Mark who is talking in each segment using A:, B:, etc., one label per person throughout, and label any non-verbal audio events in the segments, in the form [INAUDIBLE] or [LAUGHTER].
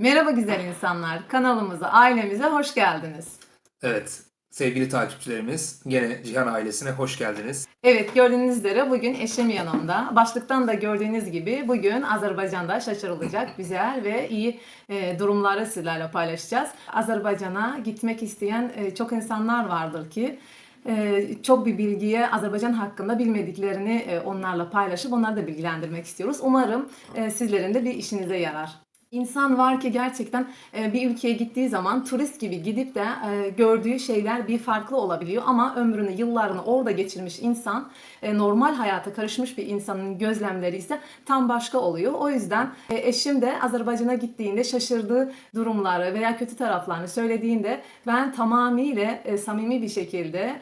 A: Merhaba güzel insanlar. Kanalımıza, ailemize hoş geldiniz.
B: Evet, sevgili takipçilerimiz, gene Cihan ailesine hoş geldiniz.
A: Evet gördüğünüz üzere bugün eşim yanımda. Başlıktan da gördüğünüz gibi bugün Azerbaycan'da şaşırılacak güzel ve iyi e, durumları sizlerle paylaşacağız. Azerbaycan'a gitmek isteyen e, çok insanlar vardır ki e, çok bir bilgiye Azerbaycan hakkında bilmediklerini e, onlarla paylaşıp onları da bilgilendirmek istiyoruz. Umarım e, sizlerin de bir işinize yarar. İnsan var ki gerçekten e, bir ülkeye gittiği zaman turist gibi gidip de e, gördüğü şeyler bir farklı olabiliyor ama ömrünü, yıllarını orada geçirmiş insan, e, normal hayata karışmış bir insanın gözlemleri ise tam başka oluyor. O yüzden eşim de Azerbaycan'a gittiğinde şaşırdığı durumları veya kötü taraflarını söylediğinde ben tamamıyla samimi bir şekilde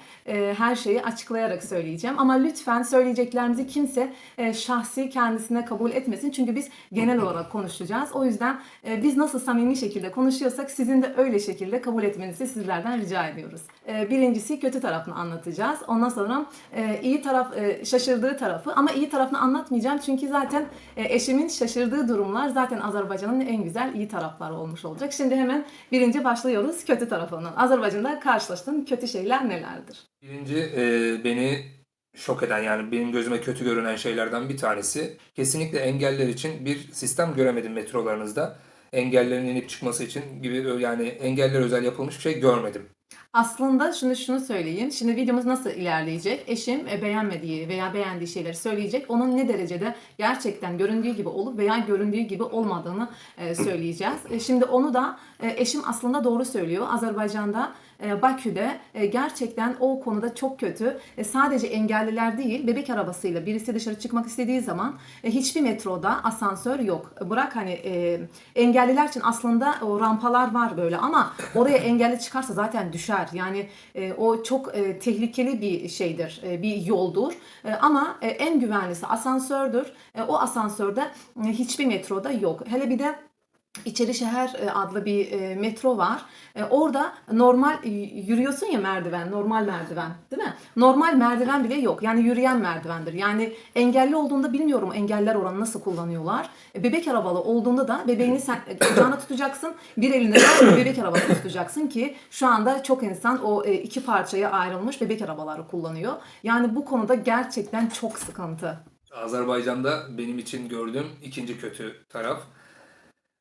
A: her şeyi açıklayarak söyleyeceğim. Ama lütfen söyleyeceklerimizi kimse şahsi kendisine kabul etmesin. Çünkü biz genel olarak konuşacağız. O yüzden e, biz nasıl samimi şekilde konuşuyorsak sizin de öyle şekilde kabul etmenizi sizlerden rica ediyoruz. E, birincisi kötü tarafını anlatacağız. Ondan sonra e, iyi taraf, e, şaşırdığı tarafı ama iyi tarafını anlatmayacağım. Çünkü zaten e, eşimin şaşırdığı durumlar zaten Azerbaycan'ın en güzel iyi tarafları olmuş olacak. Şimdi hemen birinci başlıyoruz kötü tarafından. Azerbaycan'da karşılaştığın kötü şeyler nelerdir?
B: Birinci e, beni şok eden yani benim gözüme kötü görünen şeylerden bir tanesi kesinlikle engeller için bir sistem göremedim metrolarınızda. Engellerin inip çıkması için gibi yani engeller özel yapılmış bir şey görmedim.
A: Aslında şunu şunu söyleyeyim. Şimdi videomuz nasıl ilerleyecek? Eşim e, beğenmediği veya beğendiği şeyleri söyleyecek. Onun ne derecede gerçekten göründüğü gibi olup veya göründüğü gibi olmadığını e, söyleyeceğiz. E, Şimdi onu da eşim aslında doğru söylüyor. Azerbaycan'da Bakü'de e, gerçekten o konuda çok kötü. E, Sadece engelliler değil, bebek arabasıyla birisi dışarı çıkmak istediği zaman e, hiçbir metroda asansör yok. Bırak hani engelliler için aslında o rampalar var böyle ama oraya engelli çıkarsa zaten düşer. Yani o çok tehlikeli bir şeydir, bir yoldur. Ama en güvenlisi asansördür. O asansörde hiçbir metroda yok. Hele bir de İçeri Şehir e, adlı bir e, metro var. E, Orada normal yürüyorsun ya merdiven, normal merdiven değil mi? Normal merdiven bile yok. Yani yürüyen merdivendir. Yani engelli olduğunda bilmiyorum engeller oranı nasıl kullanıyorlar. Bebek arabalı olduğunda da bebeğini sen kucağına tutacaksın. Bir elinde de bebek arabası tutacaksın ki şu anda çok insan o iki parçaya ayrılmış bebek arabaları kullanıyor. Yani bu konuda gerçekten çok sıkıntı.
B: Azerbaycan'da benim için gördüğüm ikinci kötü taraf.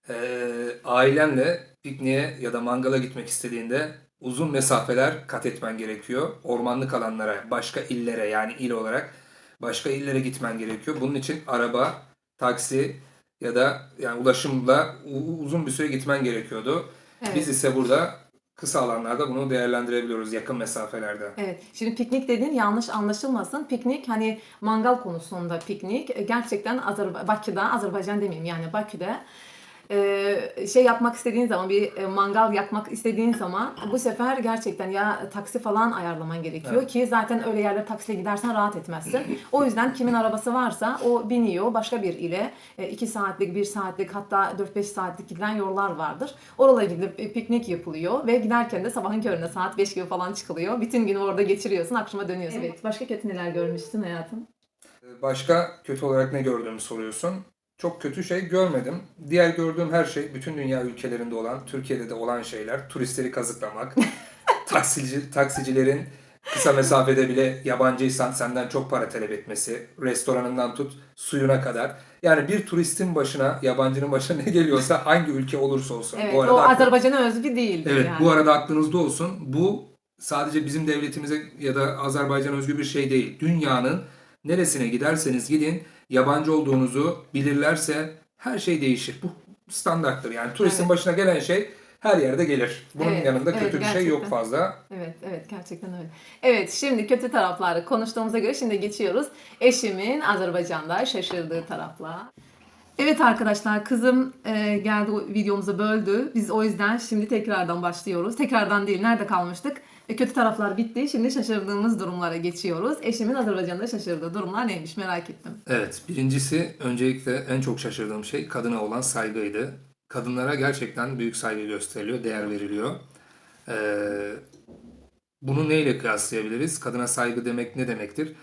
B: Ee, ailenle pikniğe ya da mangala gitmek istediğinde uzun mesafeler kat etmen gerekiyor. Ormanlık alanlara, başka illere yani il olarak başka illere gitmen gerekiyor. Bunun için araba, taksi ya da yani ulaşımla uzun bir süre gitmen gerekiyordu.
A: Evet.
B: Biz ise burada kısa alanlarda bunu değerlendirebiliyoruz yakın mesafelerde.
A: Evet. Şimdi piknik dediğin yanlış anlaşılmasın. Piknik hani mangal konusunda piknik e, gerçekten Azerba Bakü'de, Azerbaycan demeyeyim yani Bakü'de e, şey yapmak istediğin zaman bir e, mangal yakmak istediğin zaman bu sefer gerçekten ya taksi falan ayarlaman gerekiyor
B: Evet.
A: ki zaten öyle yerlere taksiyle gidersen rahat etmezsin. O yüzden kimin arabası varsa o biniyor başka bir ile 2 saatlik, 1 saatlik hatta 4-5 saatlik gidilen yollar vardır. Oralara gidip e, piknik yapılıyor ve giderken de sabahın köründe saat 5 gibi falan çıkılıyor. Bütün günü orada geçiriyorsun, akşama dönüyorsun. Evet. Başka kötü neler görmüştün hayatım?
B: Başka kötü olarak ne gördüğümü soruyorsun. Çok kötü şey görmedim. Diğer gördüğüm her şey bütün dünya ülkelerinde olan, Türkiye'de de olan şeyler. Turistleri kazıklamak, [LAUGHS] taksici, taksicilerin kısa mesafede bile yabancıysan senden çok para talep etmesi, restoranından tut suyuna kadar. Yani bir turistin başına, yabancının başına [LAUGHS] ne geliyorsa hangi ülke olursa olsun.
A: Evet,
B: bu
A: o
B: arada aklı-
A: Azerbaycan'a özgü değil.
B: Evet
A: yani.
B: bu arada aklınızda olsun. Bu sadece bizim devletimize ya da Azerbaycan özgü bir şey değil. Dünyanın neresine giderseniz gidin yabancı olduğunuzu bilirlerse her şey değişir. Bu standarttır. Yani turistin
A: Evet.
B: başına gelen şey her yerde gelir. Bunun
A: Evet,
B: yanında
A: evet,
B: kötü bir şey yok fazla.
A: Evet, evet gerçekten öyle. Evet, şimdi kötü tarafları konuştuğumuza göre şimdi geçiyoruz. Eşimin Azerbaycan'da şaşırdığı tarafla. Evet arkadaşlar kızım e, geldi videomuzu böldü. Biz o yüzden şimdi tekrardan başlıyoruz. Tekrardan değil nerede kalmıştık? E, kötü taraflar bitti. Şimdi şaşırdığımız durumlara geçiyoruz. Eşimin Azerbaycan'da şaşırdığı durumlar neymiş merak ettim.
B: Evet, birincisi öncelikle en çok şaşırdığım şey kadına olan saygıydı. Kadınlara gerçekten büyük saygı gösteriliyor, değer veriliyor. Ee, bunu neyle kıyaslayabiliriz? Kadına saygı demek ne demektir?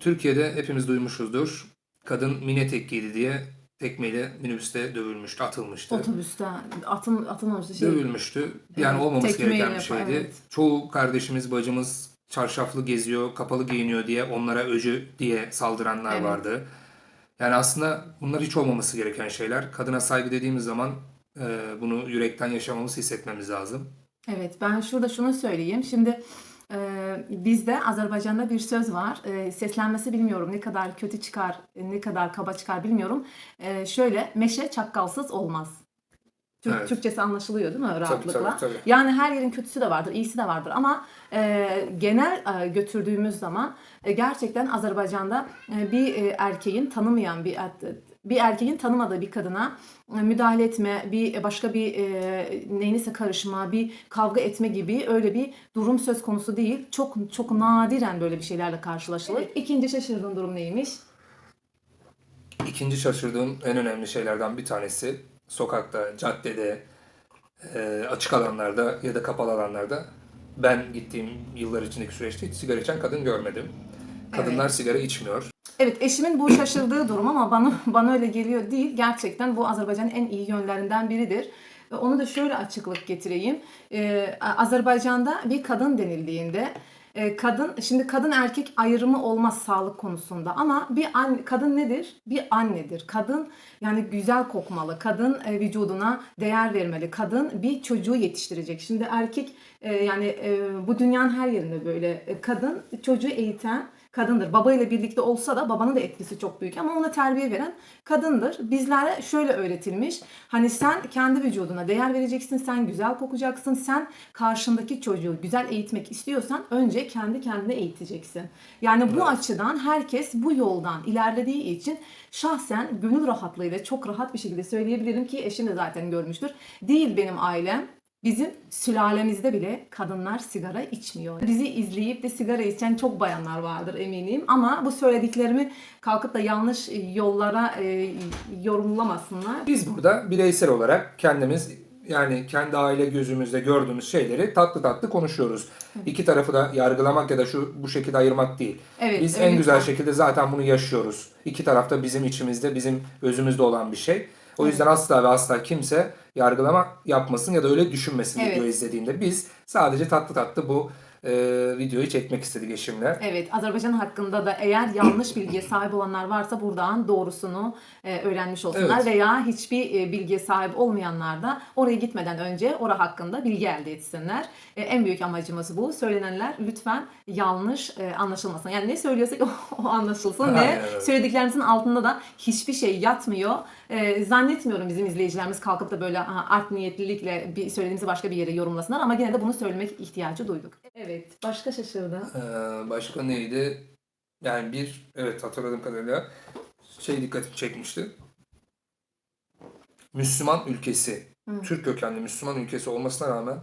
B: Türkiye'de hepimiz duymuşuzdur. Kadın mini giydi diye tekmeyle minibüste dövülmüştü, atılmıştı.
A: Otobüste atım, atılmamıştı. Şey,
B: Dövülmüştü. Yani
A: Evet,
B: olmaması gereken bir şeydi.
A: evet.
B: Çoğu kardeşimiz, bacımız çarşaflı geziyor, kapalı giyiniyor diye onlara öcü diye saldıranlar
A: Evet.
B: vardı. Yani aslında bunlar hiç olmaması gereken şeyler. Kadına saygı dediğimiz zaman e, bunu yürekten yaşamamız, hissetmemiz lazım.
A: Evet, ben şurada şunu söyleyeyim. Şimdi bizde Azerbaycan'da bir söz var. E, seslenmesi bilmiyorum ne kadar kötü çıkar, ne kadar kaba çıkar bilmiyorum. E, şöyle, meşe çakkalsız olmaz. Türk,
B: Evet.
A: Türkçesi anlaşılıyor değil mi rahatlıkla?
B: tabii, tabii.
A: Yani her yerin kötüsü de vardır, iyisi de vardır ama e, genel e, götürdüğümüz zaman e, gerçekten Azerbaycan'da e, bir e, erkeğin tanımayan bir bir erkeğin tanımadığı bir kadına e, müdahale etme, bir başka bir e, neyinse karışma, bir kavga etme gibi öyle bir durum söz konusu değil. Çok çok nadiren böyle bir şeylerle karşılaşılır. İkinci şaşırdığın durum neymiş?
B: İkinci şaşırdığım en önemli şeylerden bir tanesi sokakta, caddede, e, açık alanlarda ya da kapalı alanlarda ben gittiğim yıllar içindeki süreçte hiç sigara içen kadın görmedim. Kadınlar sigara içmiyor.
A: Evet eşimin bu şaşırdığı durum ama bana [LAUGHS] bana öyle geliyor değil. Gerçekten bu Azerbaycan'ın en iyi yönlerinden biridir. Ve Onu da şöyle açıklık getireyim. Ee, Azerbaycan'da bir kadın denildiğinde e, kadın şimdi kadın erkek ayrımı olmaz sağlık konusunda ama bir an, kadın nedir? Bir annedir. Kadın yani güzel kokmalı. Kadın e, vücuduna değer vermeli. Kadın bir çocuğu yetiştirecek. Şimdi erkek e, yani e, bu dünyanın her yerinde böyle E, kadın çocuğu eğiten kadındır. Babayla birlikte olsa da babanın da etkisi çok büyük ama ona terbiye veren kadındır. Bizlere şöyle öğretilmiş. Hani sen kendi vücuduna değer vereceksin. Sen güzel kokacaksın. Sen karşındaki çocuğu güzel eğitmek istiyorsan önce kendi kendine eğiteceksin. Yani bu açıdan herkes bu yoldan ilerlediği için şahsen gönül rahatlığıyla çok rahat bir şekilde söyleyebilirim ki eşim de zaten görmüştür. Değil benim ailem Bizim sülalemizde bile kadınlar sigara içmiyor. Bizi izleyip de sigara içen çok bayanlar vardır eminim. Ama bu söylediklerimi kalkıp da yanlış yollara e, yorumlamasınlar.
B: Biz burada bireysel olarak kendimiz yani kendi aile gözümüzde gördüğümüz şeyleri tatlı tatlı konuşuyoruz. İki tarafı da yargılamak ya da şu bu şekilde ayırmak değil.
A: Evet,
B: Biz
A: evet,
B: en güzel
A: lütfen.
B: şekilde zaten bunu yaşıyoruz. İki tarafta bizim içimizde, bizim özümüzde olan bir şey. O yüzden asla ve asla kimse yargılama yapmasın ya da öyle düşünmesin
A: Evet.
B: video izlediğinde. Biz sadece tatlı tatlı bu e, videoyu çekmek istedik eşimle.
A: Evet, Azerbaycan hakkında da eğer yanlış bilgiye sahip olanlar varsa buradan doğrusunu e, öğrenmiş olsunlar
B: Evet.
A: veya hiçbir e, bilgiye sahip olmayanlar da oraya gitmeden önce ora hakkında bilgi elde etsinler. E, en büyük amacımız bu. Söylenenler lütfen yanlış e, anlaşılmasın. Yani ne söylüyorsak o, [LAUGHS] o anlaşılsın ve
B: öyle.
A: söylediklerimizin altında da hiçbir şey yatmıyor. E, zannetmiyorum bizim izleyicilerimiz kalkıp da böyle "Aha, art niyetlilikle bir söylediğimizi başka bir yere yorumlasınlar ama gene de bunu söylemek ihtiyacı duyduk. Evet, başka şaşırdı.
B: Ee, başka neydi? Yani bir, evet hatırladığım kadarıyla şey dikkatimi çekmişti. Müslüman ülkesi, Türk kökenli Müslüman ülkesi olmasına rağmen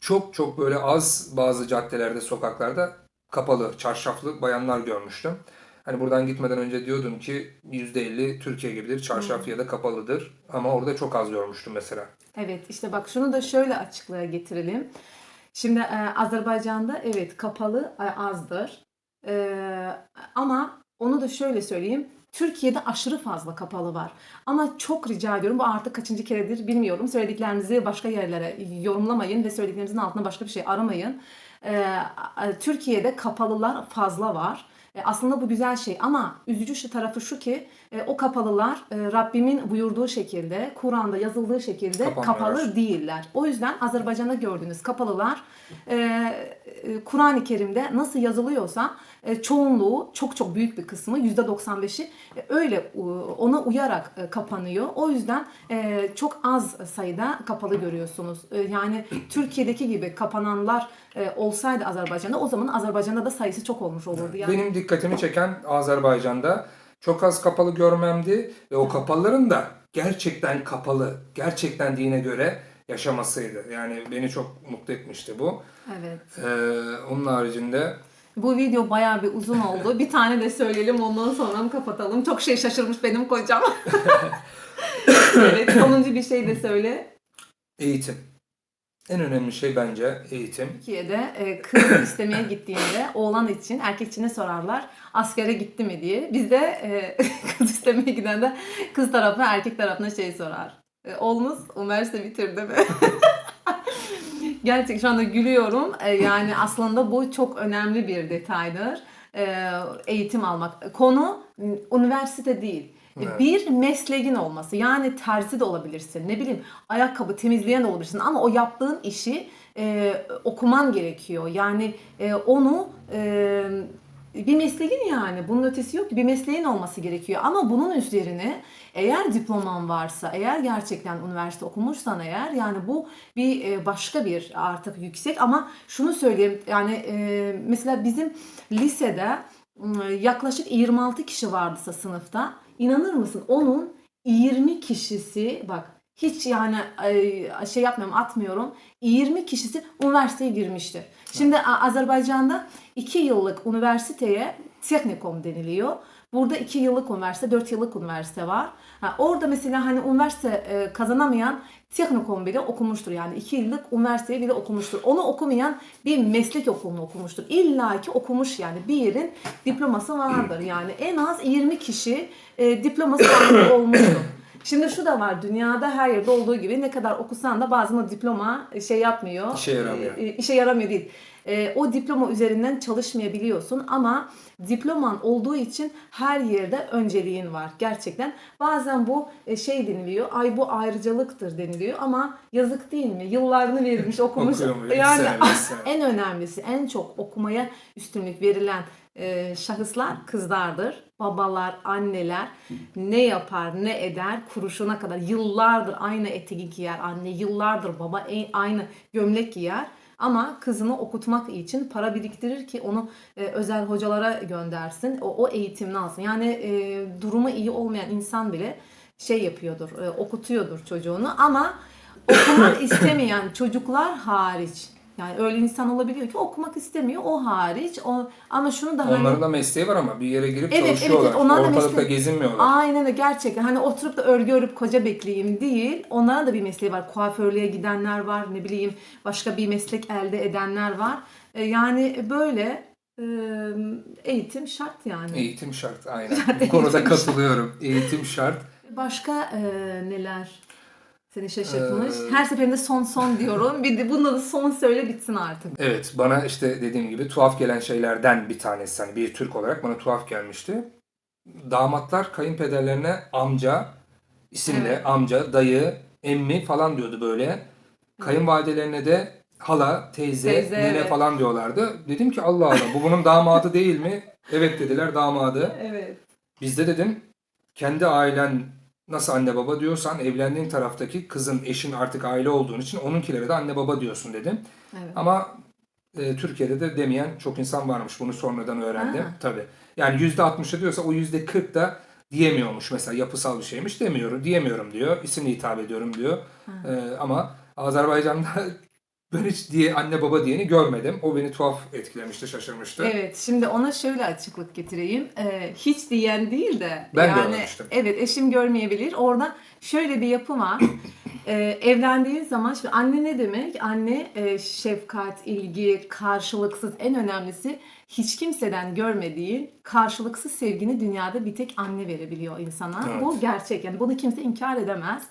B: çok çok böyle az bazı caddelerde, sokaklarda kapalı, çarşaflı bayanlar görmüştüm. Hani buradan gitmeden önce diyordum ki %50 Türkiye gibidir, çarşaf ya da kapalıdır. Ama orada çok az görmüştüm mesela.
A: Evet işte bak şunu da şöyle açıklığa getirelim. Şimdi e, Azerbaycan'da evet kapalı e, azdır. E, ama onu da şöyle söyleyeyim. Türkiye'de aşırı fazla kapalı var. Ama çok rica ediyorum bu artık kaçıncı keredir bilmiyorum. Söylediklerinizi başka yerlere yorumlamayın ve söylediklerinizin altına başka bir şey aramayın. E, e, Türkiye'de kapalılar fazla var. E, Aslında bu güzel şey ama üzücü şu tarafı şu ki e, o kapalılar e, Rabbimin buyurduğu şekilde, Kur'an'da yazıldığı şekilde kapalı değiller. O yüzden Azerbaycan'da gördüğünüz kapalılar e, e, Kur'an-ı Kerim'de nasıl yazılıyorsa e, çoğunluğu çok çok büyük bir kısmı %95'i e, öyle ona uyarak e, kapanıyor. O yüzden e, çok az sayıda kapalı görüyorsunuz. E, yani Türkiye'deki gibi kapananlar e, olsaydı Azerbaycan'da o zaman Azerbaycan'da da sayısı çok olmuş olurdu. Yani.
B: Benim dikkatimi çeken Azerbaycan'da çok az kapalı görmemdi ve o kapalıların da gerçekten kapalı, gerçekten dine göre yaşamasıydı. Yani beni çok mutlu etmişti bu.
A: Evet.
B: Ee, onun haricinde
A: Bu video bayağı bir uzun oldu. Bir tane de söyleyelim ondan sonra mı kapatalım? Çok şey şaşırmış benim kocam. [LAUGHS] evet sonuncu bir şey de söyle.
B: eğitim. En önemli şey bence eğitim.
A: Türkiye'de e, kız [COUGHS] istemeye gittiğinde oğlan için erkek için ne sorarlar? Askere gitti mi diye. Bizde e, [LAUGHS] kız istemeye giden de kız tarafına erkek tarafına şey sorar. E, oğlunuz üniversite bitirdi mi? [LAUGHS] Gerçekten şu anda gülüyorum. E, yani aslında bu çok önemli bir detaydır. E, eğitim almak. Konu üniversite değil.
B: Evet.
A: Bir mesleğin olması. Yani terzi de olabilirsin. Ne bileyim ayakkabı temizleyen de olabilirsin. Ama o yaptığın işi e, okuman gerekiyor. Yani e, onu e, bir mesleğin yani. Bunun ötesi yok ki. Bir mesleğin olması gerekiyor. Ama bunun üzerine eğer diploman varsa, eğer gerçekten üniversite okumuşsan eğer yani bu bir e, başka bir artık yüksek ama şunu söyleyeyim yani e, mesela bizim lisede m, yaklaşık 26 kişi vardıysa sınıfta inanır mısın onun 20 kişisi bak hiç yani şey yapmıyorum atmıyorum 20 kişisi üniversiteye girmişti. Şimdi Azerbaycan'da 2 yıllık üniversiteye teknikum deniliyor. Burada 2 yıllık üniversite, 4 yıllık üniversite var. Ha, orada mesela hani üniversite e, kazanamayan teknikum bile okumuştur. Yani 2 yıllık üniversiteyi bile okumuştur. Onu okumayan bir meslek okulunu okumuştur. İlla ki okumuş yani bir yerin diploması vardır. Yani en az 20 kişi e, diploması [COUGHS] olmuştur. Şimdi şu da var dünyada her yerde olduğu gibi ne kadar okusan da bazen o diploma şey yapmıyor.
B: İşe yaramıyor.
A: E, işe yaramıyor değil. E, o diploma üzerinden çalışmayabiliyorsun ama diploman olduğu için her yerde önceliğin var gerçekten. Bazen bu e, şey deniliyor, ay bu ayrıcalıktır deniliyor ama yazık değil mi? Yıllarını verilmiş, [LAUGHS] okumuş. Yani
B: sene. [LAUGHS]
A: en önemlisi, en çok okumaya üstünlük verilen e, şahıslar kızlardır. Babalar, anneler ne yapar, ne eder kuruşuna kadar yıllardır aynı eteği giyer anne, yıllardır baba e- aynı gömlek giyer. Ama kızını okutmak için para biriktirir ki onu e, özel hocalara göndersin. O, o eğitimini alsın. Yani e, durumu iyi olmayan insan bile şey yapıyordur, e, okutuyordur çocuğunu ama okumak [COUGHS] istemeyen çocuklar hariç. Yani öyle insan olabiliyor ki okumak istemiyor o hariç. O ama şunu da hani
B: Onların da mesleği var ama bir yere girip
A: Evet, evet,
B: çalışıyorlar.
A: evet, onların da mesleği-
B: gezinmiyorlar.
A: Aynen öyle gerçekten. Hani oturup da örgü örüp koca bekleyeyim değil. Onlara da bir mesleği var. Kuaförlüğe gidenler var. Ne bileyim başka bir meslek elde edenler var. E, yani böyle e, eğitim şart yani.
B: Eğitim şart aynen. Bu konuda katılıyorum. Eğitim şart.
A: Başka e, neler seni şaşırtmış?
B: Ee,
A: Her seferinde son son diyorum. Bir de bunda da son söyle bitsin artık.
B: Evet bana işte dediğim gibi tuhaf gelen şeylerden bir tanesi. Hani bir Türk olarak bana tuhaf gelmişti. Damatlar kayınpederlerine amca, isimle
A: Evet.
B: amca, dayı, emmi falan diyordu böyle. Kayınvalidelerine de hala, teyze,
A: Teyze,
B: nene
A: evet.
B: falan diyorlardı. Dedim ki Allah Allah bu bunun damadı değil mi? Evet dediler damadı.
A: Evet.
B: Bizde dedim kendi ailen nasıl anne baba diyorsan evlendiğin taraftaki kızın eşin artık aile olduğun için onunkilere de anne baba diyorsun dedim.
A: Evet.
B: Ama e, Türkiye'de de demeyen çok insan varmış. Bunu sonradan öğrendim.
A: Ha.
B: Tabii. Yani %60'ı diyorsa o %40 da diyemiyormuş. Mesela yapısal bir şeymiş demiyorum. Diyemiyorum diyor. İsimle hitap ediyorum diyor. E, ama Azerbaycan'da ben hiç diye anne baba diyeni görmedim. O beni tuhaf etkilemişti, şaşırmıştı.
A: Evet, şimdi ona şöyle açıklık getireyim. Ee, hiç diyen değil de
B: Ben
A: yani
B: görmemiştim.
A: evet eşim görmeyebilir. Orada şöyle bir yapı var. [COUGHS] Ee, evlendiğin zaman şimdi anne ne demek? Anne e, şefkat, ilgi, karşılıksız en önemlisi hiç kimseden görmediğin karşılıksız sevgini dünyada bir tek anne verebiliyor insana.
B: Evet.
A: Bu gerçek yani bunu kimse inkar edemez.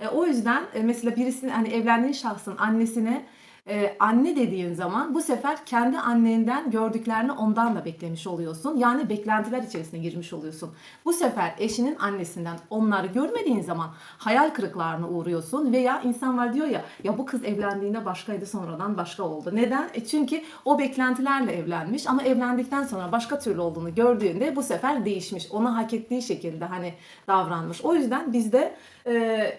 A: E, o yüzden e, mesela birisinin hani evlendiğin şahsın annesine e, anne dediğin zaman bu sefer kendi annenden gördüklerini ondan da beklemiş oluyorsun. Yani beklentiler içerisine girmiş oluyorsun. Bu sefer eşinin annesinden onları görmediğin zaman hayal kırıklarına uğruyorsun veya insan var diyor ya ya bu kız evlendiğinde başkaydı sonradan başka oldu. Neden? E çünkü o beklentilerle evlenmiş ama evlendikten sonra başka türlü olduğunu gördüğünde bu sefer değişmiş. Ona hak ettiği şekilde hani davranmış. O yüzden bizde e,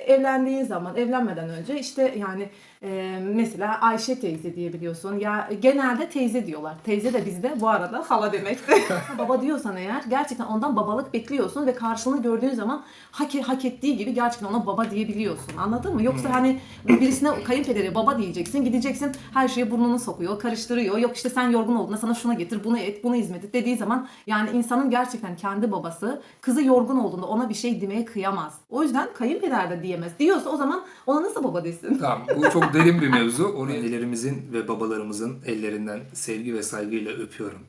A: evlendiğin zaman evlenmeden önce işte yani e, mesela Ayşe teyze diyebiliyorsun. Ya genelde teyze diyorlar. Teyze de bizde bu arada hala demektir. [LAUGHS] Baba diyorsan eğer gerçekten ondan babalık bekliyorsun ve karşılığını gördüğün zaman hak, hak ettiği gibi gerçekten ona baba diyebiliyorsun. Anladın mı? Yoksa hani birisine kayınpederi baba diyeceksin. Gideceksin her şeye burnunu sokuyor, karıştırıyor. Yok işte sen yorgun olduğunda sana şuna getir, bunu et, bunu hizmet et dediği zaman yani insanın gerçekten kendi babası kızı yorgun olduğunda ona bir şey demeye kıyamaz. O yüzden kayınpeder de diyemez. Diyorsa o zaman ona nasıl baba desin?
B: Tamam bu çok derin bir mevzu. Onu annelerimizin ve babalarımızın ellerinden sevgi ve saygıyla öpüyorum.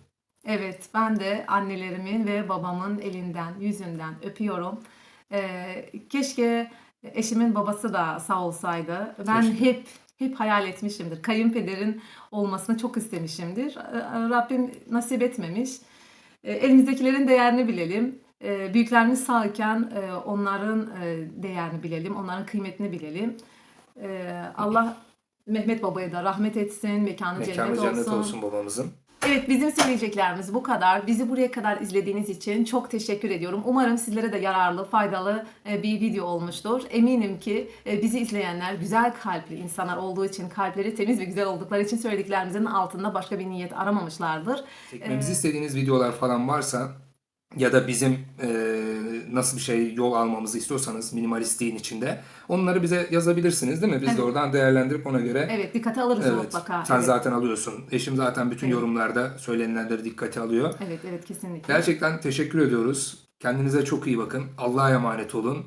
A: Evet, ben de annelerimin ve babamın elinden, yüzünden öpüyorum. Ee, keşke eşimin babası da sağ olsaydı. Ben
B: Keşke.
A: hep hep hayal etmişimdir. Kayınpederin olmasını çok istemişimdir. Ee, Rabbim nasip etmemiş. Ee, Elimizdekilerin değerini bilelim. Ee, Büyüklerimiz sağken e, onların e, değerini bilelim, onların kıymetini bilelim. Ee, Allah Mehmet Baba'ya da rahmet etsin, mekanı,
B: Mekanı
A: cennet,
B: cennet
A: olsun.
B: olsun babamızın.
A: Evet bizim söyleyeceklerimiz bu kadar. Bizi buraya kadar izlediğiniz için çok teşekkür ediyorum. Umarım sizlere de yararlı, faydalı e, bir video olmuştur. Eminim ki e, bizi izleyenler güzel kalpli insanlar olduğu için, kalpleri temiz ve güzel oldukları için söylediklerimizin altında başka bir niyet aramamışlardır.
B: Çekmemizi istediğiniz videolar falan varsa ya da bizim e, nasıl bir şey yol almamızı istiyorsanız minimalistliğin içinde onları bize yazabilirsiniz değil mi? Biz de
A: Evet.
B: oradan değerlendirip ona göre
A: Evet dikkate alırız
B: Evet,
A: mutlaka.
B: sen
A: evet.
B: zaten alıyorsun. Eşim zaten bütün
A: Evet.
B: yorumlarda söylenilenleri dikkate alıyor.
A: evet evet kesinlikle.
B: Gerçekten teşekkür ediyoruz. Kendinize çok iyi bakın. Allah'a emanet olun.